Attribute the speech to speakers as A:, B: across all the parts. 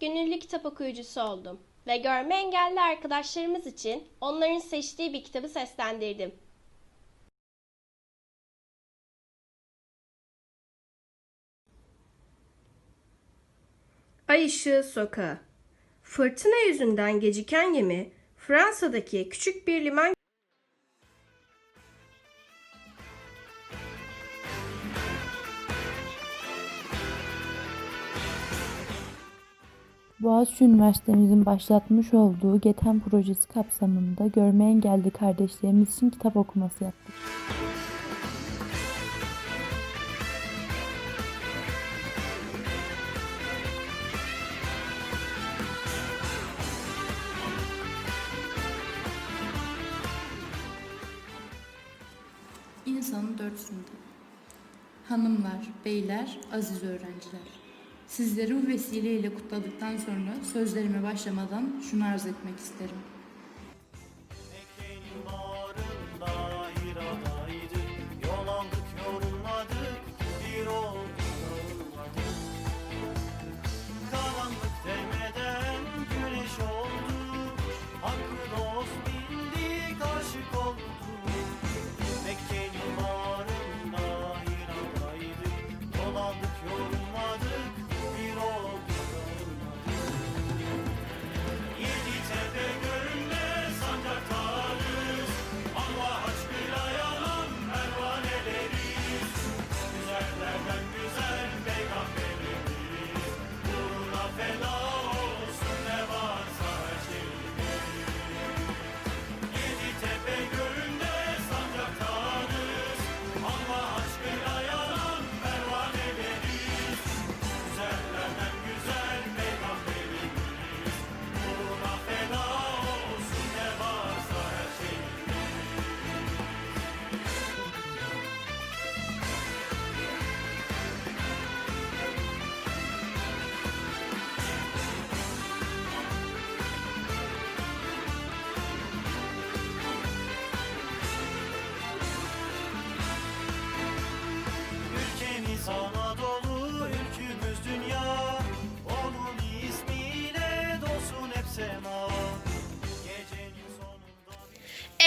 A: gönüllü kitap okuyucusu oldum ve görme engelli arkadaşlarımız için onların seçtiği bir kitabı seslendirdim. Ay Işığı Sokağı Fırtına yüzünden geciken gemi Fransa'daki küçük bir liman
B: Boğaziçi Üniversitemizin başlatmış olduğu GETEM projesi kapsamında görme engelli kardeşlerimiz için kitap okuması yaptık.
C: İnsanın dörtünde. Hanımlar, beyler, aziz öğrenciler. Sizleri bu vesileyle kutladıktan sonra sözlerime başlamadan şunu arz etmek isterim.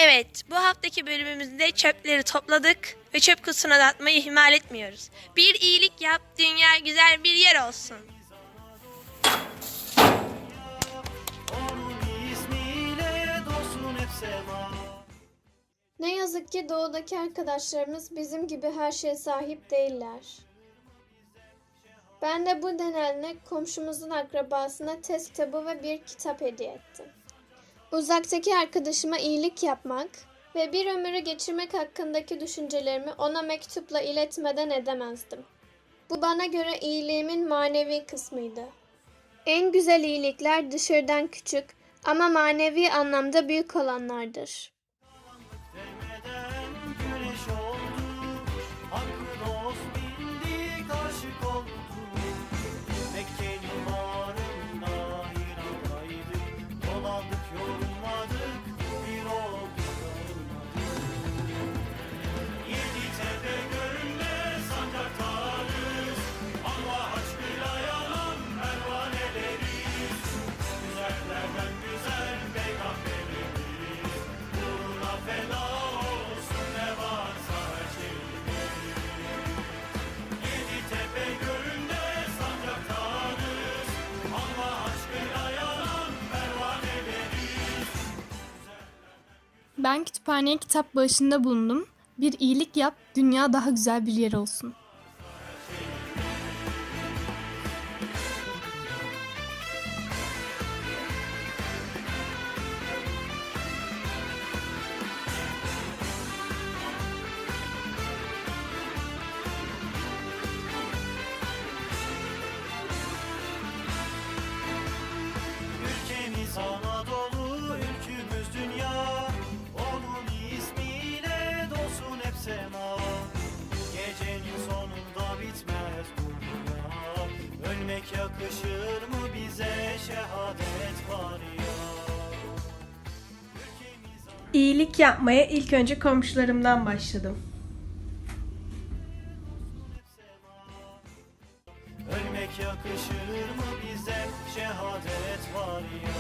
D: Evet, bu haftaki bölümümüzde çöpleri topladık ve çöp kutusuna da atmayı ihmal etmiyoruz. Bir iyilik yap, dünya güzel bir yer olsun.
E: Ne yazık ki doğudaki arkadaşlarımız bizim gibi her şeye sahip değiller. Ben de bu nedenle komşumuzun akrabasına test kitabı ve bir kitap hediye ettim. Uzaktaki arkadaşıma iyilik yapmak ve bir ömrü geçirmek hakkındaki düşüncelerimi ona mektupla iletmeden edemezdim. Bu bana göre iyiliğimin manevi kısmıydı. En güzel iyilikler dışarıdan küçük ama manevi anlamda büyük olanlardır.
F: Ben kütüphaneye kitap bağışında bulundum. Bir iyilik yap, dünya daha güzel bir yer olsun.
G: Ölmek yakışır mı bize? Şehadet var ya. İyilik yapmaya ilk önce komşularımdan başladım. Ölmek yakışır mı bize? Şehadet var ya.